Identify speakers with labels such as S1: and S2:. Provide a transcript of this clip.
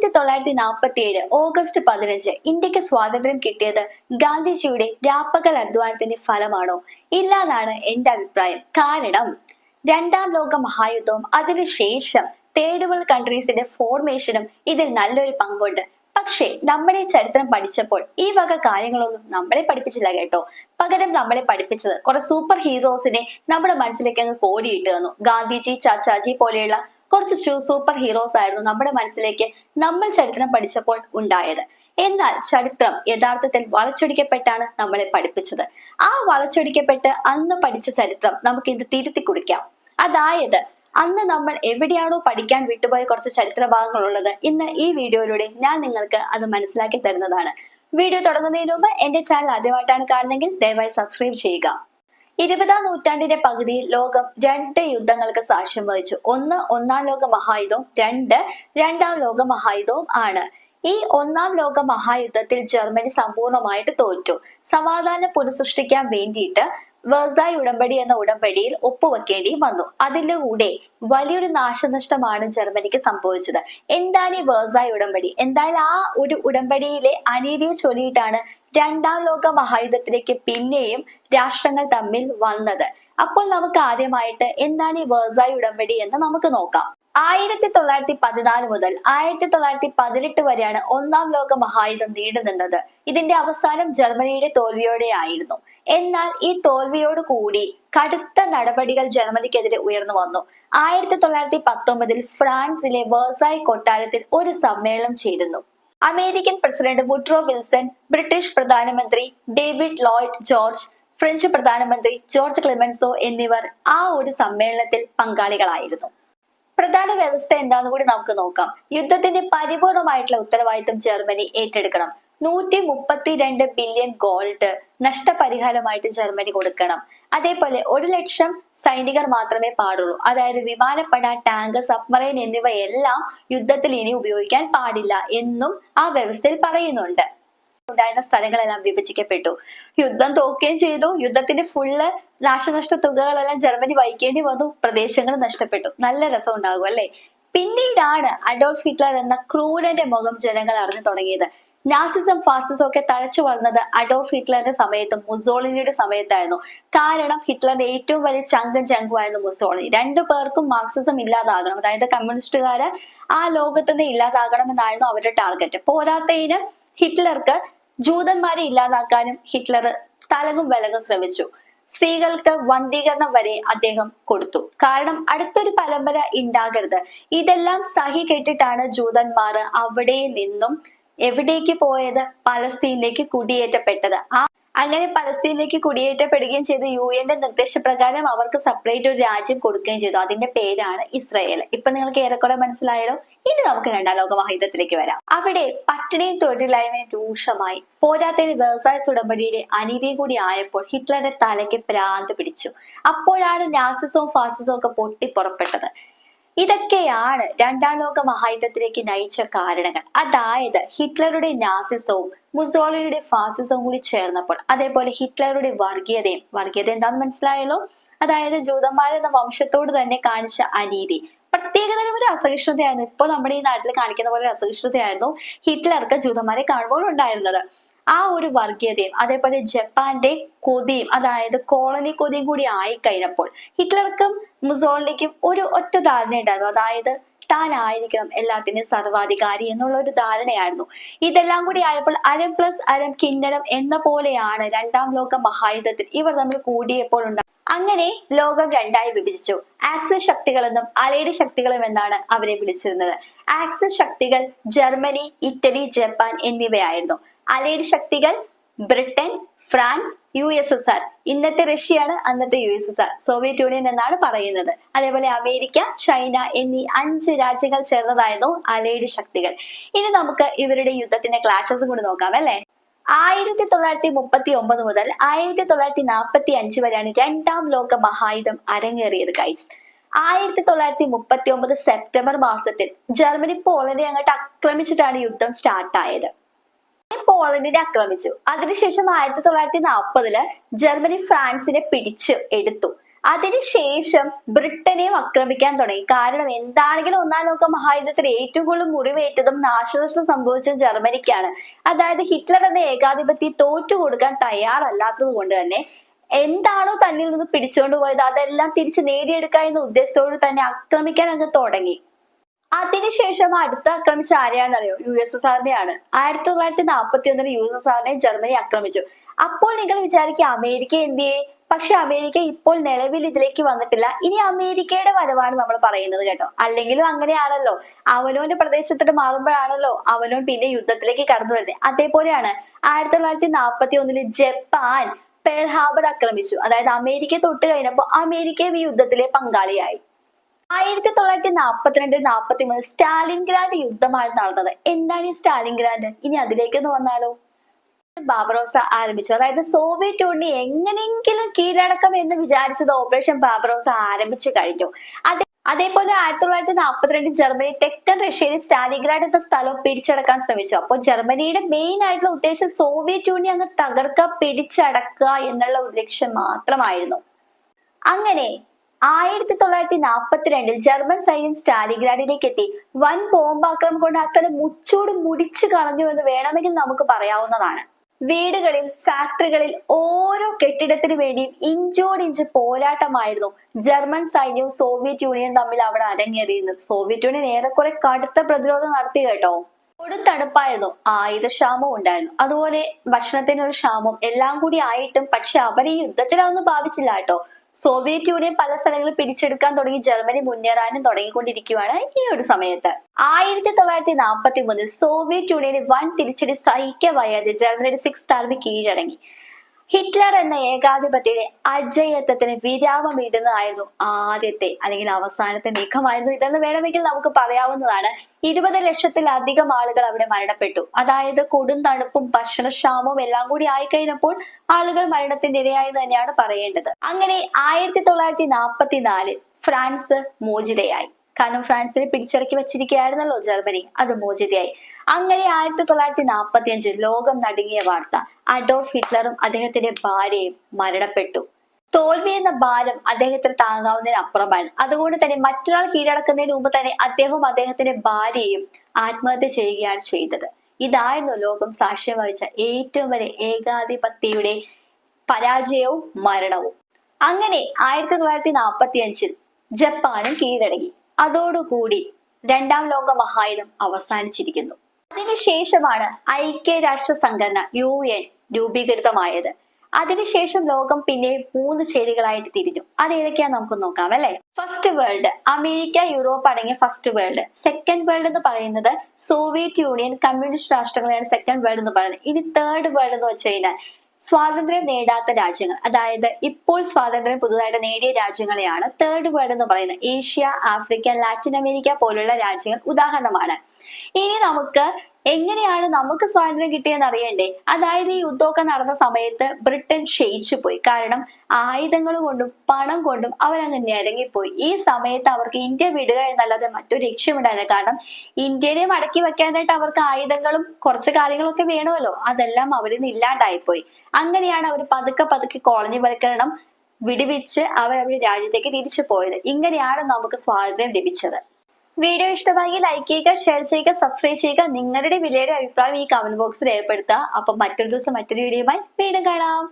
S1: ആയിരത്തി തൊള്ളായിരത്തി നാൽപ്പത്തി ഏഴ് ഓഗസ്റ്റ് പതിനഞ്ച് ഇന്ത്യയ്ക്ക് സ്വാതന്ത്ര്യം കിട്ടിയത് ഗാന്ധിജിയുടെ രാപ്പകൽ അധ്വാനത്തിന്റെ ഫലമാണോ? ഇല്ല എന്നാണ് എന്റെ അഭിപ്രായം. കാരണം രണ്ടാം ലോക മഹായുദ്ധവും അതിനുശേഷം തേർഡ് വേൾഡ് കൺട്രീസിന്റെ ഫോർമേഷനും ഇതിൽ നല്ലൊരു പങ്കുണ്ട്. പക്ഷേ നമ്മുടെ ചരിത്രം പഠിച്ചപ്പോൾ ഈ വക കാര്യങ്ങളൊന്നും നമ്മളെ പഠിപ്പിച്ചില്ല കേട്ടോ. പകരം നമ്മളെ പഠിപ്പിച്ചത് കുറെ സൂപ്പർ ഹീറോസിനെ നമ്മുടെ മനസ്സിലേക്ക് അങ്ങ് കോടിയിട്ട് തന്നു. ഗാന്ധിജി ചാച്ചാജി പോലെയുള്ള കുറച്ച് സൂപ്പർ ഹീറോസ് ആയിരുന്നു നമ്മുടെ മനസ്സിലേക്ക് നമ്മൾ ചരിത്രം പഠിച്ചപ്പോൾ ഉണ്ടായത്. എന്നാൽ ചരിത്രം യഥാർത്ഥത്തിൽ വളച്ചൊടിക്കപ്പെട്ടാണ് നമ്മളെ പഠിപ്പിച്ചത്. ആ വളച്ചൊടിക്കപ്പെട്ട് അന്ന് പഠിച്ച ചരിത്രം നമുക്ക് ഇത് തിരുത്തി കുടിക്കാം അതായത് അന്ന് നമ്മൾ എവിടെയാണോ പഠിക്കാൻ വിട്ടുപോയ കുറച്ച് ചരിത്ര ഭാഗങ്ങളുള്ളത് ഇന്ന് ഈ വീഡിയോയിലൂടെ ഞാൻ നിങ്ങൾക്ക് അത് മനസ്സിലാക്കി തരുന്നതാണ്. വീഡിയോ തുടങ്ങുന്നതിന് മുമ്പ് എന്റെ ചാനൽ ആദ്യമായിട്ടാണ് കാണുന്നതെങ്കിൽ ദയവായി സബ്സ്ക്രൈബ് ചെയ്യുക. ഇരുപതാം നൂറ്റാണ്ടിന്റെ പകുതിയിൽ ലോകം രണ്ട് യുദ്ധങ്ങൾക്ക് സാക്ഷ്യം വഹിച്ചു. ഒന്ന് ഒന്നാം ലോക മഹായുദ്ധവും രണ്ട് രണ്ടാം ലോക മഹായുദ്ധവും ആണ്. ഈ ഒന്നാം ലോക മഹായുദ്ധത്തിൽ ജർമ്മനി സമ്പൂർണമായിട്ട് തോറ്റു. സമാധാനം പുനഃസൃഷ്ടിക്കാൻ വേണ്ടിയിട്ട് വെർസായ് ഉടമ്പടി എന്ന ഉടമ്പടിയിൽ ഒപ്പുവെക്കേണ്ടി വന്നു. അതിലൂടെ വലിയൊരു നാശനഷ്ടമാണ് ജർമ്മനിക്ക് സംഭവിച്ചത്. എന്താണ് ഈ വെർസായ് ഉടമ്പടി? എന്തായാലും ആ ഒരു ഉടമ്പടിയിലെ അനീതിയെ ചൊല്ലിയിട്ടാണ് രണ്ടാം ലോക മഹായുദ്ധത്തിലേക്ക് പിന്നെയും രാഷ്ട്രങ്ങൾ തമ്മിൽ വന്നത്. അപ്പോൾ നമുക്ക് ആദ്യമായിട്ട് എന്താണ് ഈ വേഴ്സായി ഉടമ്പടി എന്ന് നമുക്ക് നോക്കാം. ആയിരത്തി തൊള്ളായിരത്തി പതിനാല് മുതൽ ആയിരത്തി തൊള്ളായിരത്തി പതിനെട്ട് വരെയാണ് ഒന്നാം ലോക മഹായുദ്ധം നീണ്ടു നിന്നത്. ഇതിന്റെ അവസാനം ജർമ്മനിയുടെ തോൽവിയോടെ ആയിരുന്നു. എന്നാൽ ഈ തോൽവിയോട് കൂടി കടുത്ത നടപടികൾ ജർമ്മനിക്കെതിരെ ഉയർന്നു വന്നു. ആയിരത്തി തൊള്ളായിരത്തി പത്തൊമ്പതിൽ ഫ്രാൻസിലെ വേഴ്സായ് കൊട്ടാരത്തിൽ ഒരു സമ്മേളനം ചേരുന്നു. American president Woodrow Wilson British പ്രധാനമന്ത്രി ഡേവിഡ് ലോയ്ഡ് ജോർജ് ഫ്രഞ്ച് പ്രധാനമന്ത്രി ജോർജ് ക്ലെമൻസോ എന്നിവർ ആ ഒരു സമ്മേളനത്തിൽ പങ്കാളികളായിരുന്നു. പ്രധാന വ്യവസ്ഥ എന്താന്ന് കൂടി നമുക്ക് നോക്കാം. യുദ്ധത്തിന്റെ പരിപൂർണമായിട്ടുള്ള ഉത്തരവാദിത്തം ജർമ്മനി ഏറ്റെടുക്കണം. നൂറ്റി മുപ്പത്തിരണ്ട് ബില്യൺ ഗോൾഡ് നഷ്ടപരിഹാരമായിട്ട് ജർമ്മനി കൊടുക്കണം. അതേപോലെ ഒരു ലക്ഷം സൈനികർ മാത്രമേ പാടുള്ളൂ. അതായത് വിമാനപ്പട ടാങ്ക് സബ്മറൈൻ എന്നിവയെല്ലാം യുദ്ധത്തിൽ ഇനി ഉപയോഗിക്കാൻ പാടില്ല എന്നും ആ വ്യവസ്ഥയിൽ പറയുന്നുണ്ട്. ഉണ്ടായിരുന്ന സ്ഥലങ്ങളെല്ലാം വിഭജിക്കപ്പെട്ടു. യുദ്ധം തോക്കുകയും ചെയ്തു. യുദ്ധത്തിന്റെ ഫുള്ള് നാശനഷ്ട തുകകളെല്ലാം ജർമ്മനി വഹിക്കേണ്ടി വന്നു. പ്രദേശങ്ങൾ നഷ്ടപ്പെട്ടു. നല്ല രസം ഉണ്ടാകും അല്ലെ? പിന്നീടാണ് അഡോൾഫ് ഹിറ്റ്ലർ എന്ന ക്രൂരന്റെ മുഖം ജനങ്ങൾ അറിഞ്ഞു തുടങ്ങിയത്. നാസിസം ഫാസിസം ഒക്കെ തഴച്ചു വളർന്നത് അഡോൾഫ് ഹിറ്റ്ലറിന്റെ സമയത്തും മുസോളിനിയുടെ സമയത്തായിരുന്നു. കാരണം ഹിറ്റ്ലറിന്റെ ഏറ്റവും വലിയ ചങ്കും ചങ്കുമായിരുന്നു മുസോളിനി രണ്ടു പേർക്കും മാർക്സിസം ഇല്ലാതാകണം. അതായത് കമ്മ്യൂണിസ്റ്റുകാര് ആ ലോകത്തുനിന്ന് ഇല്ലാതാകണമെന്നായിരുന്നു അവരുടെ ടാർഗറ്റ് പോരാത്തതിന് ഹിറ്റ്ലർക്ക് ജൂതന്മാരെ ഇല്ലാതാക്കാനും ഹിറ്റ്ലർ തലകും വിലകും ശ്രമിച്ചു. സ്ത്രീകൾക്ക് വന്ധീകരണം വരെ അദ്ദേഹം കൊടുത്തു. കാരണം അടുത്തൊരു പരമ്പര ഉണ്ടാകരുത്. ഇതെല്ലാം സഹി കേട്ടിട്ടാണ് ജൂതന്മാർ അവിടെ നിന്നും എവിടേക്ക് പോയത്? പലസ്തീനിലേക്ക് കുടിയേറ്റപ്പെട്ടത്. ആ അങ്ങനെ പലസ്തീനിലേക്ക് കുടിയേറ്റപ്പെടുകയും ചെയ്ത് യു എന്റെ നിർദ്ദേശപ്രകാരം അവർക്ക് സെപ്പറേറ്റ് ഒരു രാജ്യം കൊടുക്കുകയും ചെയ്തു. അതിന്റെ പേരാണ് ഇസ്രായേൽ. ഇപ്പൊ നിങ്ങൾക്ക് ഏറെക്കുറെ മനസ്സിലായല്ലോ. ഇനി നമുക്ക് രണ്ടാം ലോക മഹായുദ്ധത്തിലേക്ക് വരാം. അവിടെ പട്ടിണിയും തൊഴിലില്ലായ്മയും രൂക്ഷമായി. പോരാത്തതിന് വ്യവസായ ഉടമ്പടിയുടെ അനീതിയും കൂടി ആയപ്പോൾ ഹിറ്റ്ലറുടെ തലയ്ക്ക് പ്രാന്ത് പിടിച്ചു. അപ്പോഴാണ് നാസിസവും ഫാസിസവും ഒക്കെ പൊട്ടിപ്പുറപ്പെട്ടത്. ഇതൊക്കെയാണ് രണ്ടാം ലോക മഹായുദ്ധത്തിലേക്ക് നയിച്ച കാരണങ്ങൾ. അതായത് ഹിറ്റ്ലറുടെ നാസിസവും മുസോളിനിയുടെ ഫാസിസവും കൂടി ചേർന്നപ്പോൾ അതേപോലെ ഹിറ്റ്ലറുടെ വർഗീയതയും വർഗീയത എന്താണെന്ന് മനസ്സിലായല്ലോ? അതായത് ജൂതന്മാരെന്ന വംശത്തോട് തന്നെ കാണിച്ച അനീതി. പ്രത്യേകതരം ഒരു അസഹിഷ്ണുതയായിരുന്നു. ഇപ്പൊ നമ്മുടെ ഈ നാട്ടിൽ കാണിക്കുന്ന പോലെ അസഹിഷ്ണുതയായിരുന്നു ഹിറ്റ്ലർക്ക് ജൂതന്മാരെ കാണുമ്പോൾ ഉണ്ടായിരുന്നത്. ആ ഒരു വർഗീയതയും അതേപോലെ ജപ്പാന്റെ കൊതിയും അതായത് കോളനി കൊതിയും കൂടി ആയി കഴിഞ്ഞപ്പോൾ ഹിറ്റ്ലർക്കും മുസോളിനിക്കും ഒരു ഒറ്റ ധാരണ ഉണ്ടായിരുന്നു. അതായത് താൻ ആയിരിക്കണം എല്ലാത്തിനും സർവാധികാരി എന്നുള്ള ഒരു ധാരണയായിരുന്നു. ഇതെല്ലാം കൂടി ആയപ്പോൾ അരം പ്ലസ് അരം കിന്നരം എന്ന പോലെയാണ് രണ്ടാം ലോക മഹായുദ്ധത്തിൽ ഇവർ തമ്മിൽ കൂടിയപ്പോൾ ഉണ്ടായത് അങ്ങനെ ലോകം രണ്ടായി വിഭജിച്ചു. ആക്സിസ് ശക്തികളെന്നും അലൈഡ് ശക്തികളും എന്നാണ് അവരെ വിളിച്ചിരുന്നത്. ആക്സിസ് ശക്തികൾ ജർമ്മനി ഇറ്റലി ജപ്പാൻ എന്നിവയായിരുന്നു. അലൈഡ് ശക്തികൾ Britain France U S S R. ഇന്നത്തെ റഷ്യയാണ് അന്നത്തെ U S S R. Soviet Union എന്നാണ് പറയുന്നത്. അതേപോലെ അമേരിക്ക ചൈന എന്നീ അഞ്ച് രാജ്യങ്ങൾ ചേർന്നതായിരുന്നു അലൈഡ് ശക്തികൾ. ഇനി നമുക്ക് ഇവരുടെ യുദ്ധത്തിന്റെ ക്ലാഷസ് കൂടി നോക്കാം അല്ലെ? ആയിരത്തി തൊള്ളായിരത്തി മുപ്പത്തി ഒമ്പത് മുതൽ ആയിരത്തി തൊള്ളായിരത്തി നാൽപ്പത്തി അഞ്ച് വരെയാണ് രണ്ടാം ലോക മഹായുദ്ധം അരങ്ങേറിയത് ഗൈസ് ആയിരത്തി തൊള്ളായിരത്തി മുപ്പത്തി ഒമ്പത് സെപ്റ്റംബർ മാസത്തിൽ ജർമ്മനി പോളനെ അങ്ങോട്ട് ആക്രമിച്ചിട്ടാണ് യുദ്ധം സ്റ്റാർട്ടായത് പോളണ്ടിനെ ആക്രമിച്ചു. അതിനുശേഷം ആയിരത്തി തൊള്ളായിരത്തി നാൽപ്പതിൽ ജർമ്മനി ഫ്രാൻസിനെ പിടിച്ചു എടുത്തു. അതിനുശേഷം ബ്രിട്ടനെയും ആക്രമിക്കാൻ തുടങ്ങി. കാരണം എന്താണെങ്കിലും ഒന്നാം ലോക മഹായുദ്ധത്തിൽ ഏറ്റവും കൂടുതൽ മുറിവേറ്റതും നാശനഷ്ടം സംഭവിച്ചതും ജർമ്മനിക്കാണ്. അതായത് ഹിറ്റ്ലർ എന്ന ഏകാധിപത്യം തോറ്റു കൊടുക്കാൻ തയ്യാറല്ലാത്തത് കൊണ്ട് തന്നെ എന്താണോ തന്നിൽ നിന്ന് പിടിച്ചുകൊണ്ട് പോയത് അതെല്ലാം തിരിച്ച് നേടിയെടുക്കുക എന്ന ഉദ്ദേശത്തോട് തന്നെ ആക്രമിക്കാൻ അങ്ങ് തുടങ്ങി. അതിനുശേഷം അടുത്ത ആക്രമിച്ച ആരെയാണെന്നറിയോ യു എസ് എസ് ആറിനെയാണ് ആയിരത്തി തൊള്ളായിരത്തി നാൽപ്പത്തി ഒന്നിൽ യു എസ് എസ് ആറിനെ ജർമ്മനി ആക്രമിച്ചു. അപ്പോൾ നിങ്ങൾ വിചാരിക്കുക അമേരിക്ക എന്തിയെ പക്ഷെ അമേരിക്ക ഇപ്പോൾ നിലവിൽ ഇതിലേക്ക് വന്നിട്ടില്ല. ഇനി അമേരിക്കയുടെ വരവാണ് നമ്മൾ പറയുന്നത് കേട്ടോ. അല്ലെങ്കിലും അങ്ങനെയാണല്ലോ. അവനോന്റെ പ്രദേശത്തോട്ട് മാറുമ്പോഴാണല്ലോ അവനോൻ പിന്നെ യുദ്ധത്തിലേക്ക് കടന്നു വരുന്നത്. അതേപോലെയാണ് ആയിരത്തി തൊള്ളായിരത്തി നാൽപ്പത്തി ഒന്നിൽ ജപ്പാൻ പേൾ ആക്രമിച്ചു. അതായത് അമേരിക്ക തൊട്ട് കഴിഞ്ഞപ്പോൾ അമേരിക്കയും ഈ യുദ്ധത്തിലെ പങ്കാളിയായി. ആയിരത്തി തൊള്ളായിരത്തി നാൽപ്പത്തിരണ്ട് നാൽപ്പത്തി മൂന്ന് സ്റ്റാലിൻഗ്രാൻഡ് യുദ്ധമായിരുന്നു നടന്നത്. എന്താണ് ഈ സ്റ്റാലിൻഗ്രാൻഡ്? ഇനി അതിലേക്കൊന്ന് വന്നാലോ? ബാബറോസ ആരംഭിച്ചു. അതായത് സോവിയറ്റ് യൂണിയൻ എങ്ങനെയെങ്കിലും കീഴടക്കം എന്ന് വിചാരിച്ചത് ഓപ്പറേഷൻ ബാബറോസ ആരംഭിച്ചു കഴിഞ്ഞു. അതേ അതേപോലെ ആയിരത്തി തൊള്ളായിരത്തി നാൽപ്പത്തിരണ്ട് ജർമ്മനി തെക്കൻ റഷ്യയിൽ സ്റ്റാലിൻഗ്രാഡ് എന്ന സ്ഥലം പിടിച്ചടക്കാൻ ശ്രമിച്ചു. അപ്പോൾ ജർമ്മനിയുടെ മെയിൻ ആയിട്ടുള്ള ഉദ്ദേശം സോവിയറ്റ് യൂണിയൻ അങ്ങ് തകർക്കുക പിടിച്ചടക്കുക എന്നുള്ള ഒരു ലക്ഷ്യം മാത്രമായിരുന്നു. അങ്ങനെ ആയിരത്തി തൊള്ളായിരത്തി നാൽപ്പത്തിരണ്ടിൽ ജർമ്മൻ സൈന്യം സ്റ്റാലിഗ്രാഡിലേക്ക് എത്തി. വൻ ബോംബാക്രമം കൊണ്ട് ആ സ്ഥലം മുച്ചോട് മുടിച്ചു കളഞ്ഞു എന്ന് വേണമെങ്കിൽ നമുക്ക് പറയാവുന്നതാണ്. വീടുകളിൽ ഫാക്ടറികളിൽ ഓരോ കെട്ടിടത്തിനു വേണ്ടിയും ഇഞ്ചോടിഞ്ച് പോരാട്ടമായിരുന്നു ജർമ്മൻ സൈന്യവും സോവിയറ്റ് യൂണിയനും തമ്മിൽ അവിടെ അരങ്ങേറിയിരുന്നത്. സോവിയറ്റ് യൂണിയൻ ഏറെക്കുറെ കടുത്ത പ്രതിരോധം നടത്തി കേട്ടോ. കൊടുത്തടുപ്പായിരുന്നു ആയുധക്ഷാമവും ഉണ്ടായിരുന്നു. അതുപോലെ ഭക്ഷണത്തിനൊരു ക്ഷാമം എല്ലാം കൂടി ആയിട്ടും പക്ഷെ അവർ ഈ യുദ്ധത്തിലൊന്നും ഭാവിച്ചില്ല കേട്ടോ. സോവിയറ്റ് യൂണിയൻ പല സ്ഥലങ്ങളിൽ പിടിച്ചെടുക്കാൻ തുടങ്ങി. ജർമ്മനി മുന്നേറാനും തുടങ്ങിക്കൊണ്ടിരിക്കുകയാണ് ഈ ഒരു സമയത്ത്. ആയിരത്തി തൊള്ളായിരത്തി നാൽപ്പത്തി മൂന്നിൽ സോവിയറ്റ് യൂണിയന് വൻ തിരിച്ചടി സഹിക്കവയ്യാതെ ജർമ്മനിയുടെ സിക്സ് ആർമി കീഴടങ്ങി. ഹിറ്റ്ലർ എന്ന ഏകാധിപത്യയുടെ അജയത്വത്തിന് വിരാമം ഇടുന്നതായിരുന്നു ആദ്യത്തെ അല്ലെങ്കിൽ അവസാനത്തെ നീക്കമായിരുന്നു ഇതെന്ന് വേണമെങ്കിൽ നമുക്ക് പറയാവുന്നതാണ്. ഇരുപത് ലക്ഷത്തിലധികം ആളുകൾ അവിടെ മരണപ്പെട്ടു. അതായത് കൊടും തണുപ്പും ഭക്ഷണക്ഷാമവും എല്ലാം കൂടി ആയിക്കഴിഞ്ഞപ്പോൾ ആളുകൾ മരണത്തിന്റെ ഇരയായി തന്നെയാണ് പറയേണ്ടത്. അങ്ങനെ ആയിരത്തി തൊള്ളായിരത്തി നാൽപ്പത്തിനാലിൽ ഫ്രാൻസ് മോചിതയായി. കാരണം ഫ്രാൻസിനെ പിടിച്ചിറക്കി വെച്ചിരിക്കുകയായിരുന്നല്ലോ ജർമ്മനി. അത് മോചിതയായി. അങ്ങനെ ആയിരത്തി തൊള്ളായിരത്തി നാൽപ്പത്തി അഞ്ചിൽ ലോകം നടുങ്ങിയ വാർത്ത. അഡോൾഫ് ഹിറ്റ്ലറും അദ്ദേഹത്തിന്റെ ഭാര്യയും മരണപ്പെട്ടു. തോൽവി എന്ന ഭാരം അദ്ദേഹത്തിന് താങ്ങാവുന്നതിന് അപ്പുറമാണ് അതുകൊണ്ട് തന്നെ മറ്റൊരാൾ കീഴടക്കുന്നതിന് മുമ്പ് തന്നെ അദ്ദേഹവും അദ്ദേഹത്തിന്റെ ഭാര്യയും ആത്മഹത്യ ചെയ്യുകയാണ് ചെയ്തത്. ഇതായിരുന്നു ലോകം സാക്ഷ്യം വഹിച്ച ഏറ്റവും വലിയ ഏകാധിപത്യയുടെ പരാജയവും മരണവും. അങ്ങനെ ആയിരത്തി തൊള്ളായിരത്തി നാൽപ്പത്തി അഞ്ചിൽ ജപ്പാനും കീഴടങ്ങി. അതോടുകൂടി രണ്ടാം ലോക മഹായുദ്ധം അവസാനിച്ചിരിക്കുന്നു. അതിനുശേഷമാണ് ഐക്യരാഷ്ട്ര സംഘടന യു എൻ രൂപീകൃതമായത്. അതിനുശേഷം ലോകം പിന്നെ മൂന്ന് ചേരികളായിട്ട് തിരിഞ്ഞു. അത് ഏതൊക്കെയാ നമുക്ക് നോക്കാം അല്ലെ? ഫസ്റ്റ് വേൾഡ് അമേരിക്ക യൂറോപ്പ് അടങ്ങിയ ഫസ്റ്റ് വേൾഡ് സെക്കൻഡ് വേൾഡ് എന്ന് പറയുന്നത് സോവിയറ്റ് യൂണിയൻ കമ്മ്യൂണിസ്റ്റ് രാഷ്ട്രങ്ങളെയാണ് സെക്കൻഡ് വേൾഡ് എന്ന് പറയുന്നത്. ഇനി തേർഡ് വേൾഡ് എന്ന് വെച്ച് കഴിഞ്ഞാൽ സ്വാതന്ത്ര്യം നേടാത്ത രാജ്യങ്ങൾ അതായത് ഇപ്പോൾ സ്വാതന്ത്ര്യം പുതുതായിട്ട് നേടിയ രാജ്യങ്ങളെയാണ് തേർഡ് വേൾഡ് എന്ന് പറയുന്നത്. ഏഷ്യ ആഫ്രിക്ക ലാറ്റിൻ അമേരിക്ക പോലുള്ള രാജ്യങ്ങൾ ഉദാഹരണമാണ്. ഇനി നമുക്ക് എങ്ങനെയാണ് നമുക്ക് സ്വാതന്ത്ര്യം കിട്ടിയെന്ന് അറിയണ്ടേ? അതായത് ഈ യുദ്ധമൊക്കെ നടന്ന സമയത്ത് ബ്രിട്ടൻ ക്ഷയിച്ചു പോയി. കാരണം ആയുധങ്ങൾ കൊണ്ടും പണം കൊണ്ടും അവരങ്ങ് ഞെരങ്ങിപ്പോയി. ഈ സമയത്ത് അവർക്ക് ഇന്ത്യ വിടുക എന്നല്ലാതെ മറ്റൊരു ലക്ഷ്യമുണ്ടായില്ല കാരണം ഇന്ത്യയെ മടക്കി വെക്കാനായിട്ട് അവർക്ക് ആയുധങ്ങളും കുറച്ച് കാര്യങ്ങളൊക്കെ വേണമല്ലോ. അതെല്ലാം അവരിൽ നിന്ന് ഇല്ലാണ്ടായിപ്പോയി. അങ്ങനെയാണ് അവർ പതുക്കെ പതുക്കെ കോളനി വൽക്കരണം വിടുവിച്ച് അവരവരുടെ രാജ്യത്തേക്ക് തിരിച്ചു പോയത്. ഇങ്ങനെയാണ് നമുക്ക് സ്വാതന്ത്ര്യം ലഭിച്ചത്. വീഡിയോ ഇഷ്ടമായി ലൈക്ക് ചെയ്യുക ഷെയർ ചെയ്യുക സബ്സ്ക്രൈബ് ചെയ്യുക. നിങ്ങളുടെ വിലയുടെ അഭിപ്രായം ഈ കമന്റ് ബോക്സിൽ രേഖപ്പെടുത്തുക. അപ്പൊ മറ്റൊരു ദിവസം മറ്റൊരു വീഡിയോയുമായി വീണ്ടും കാണാം.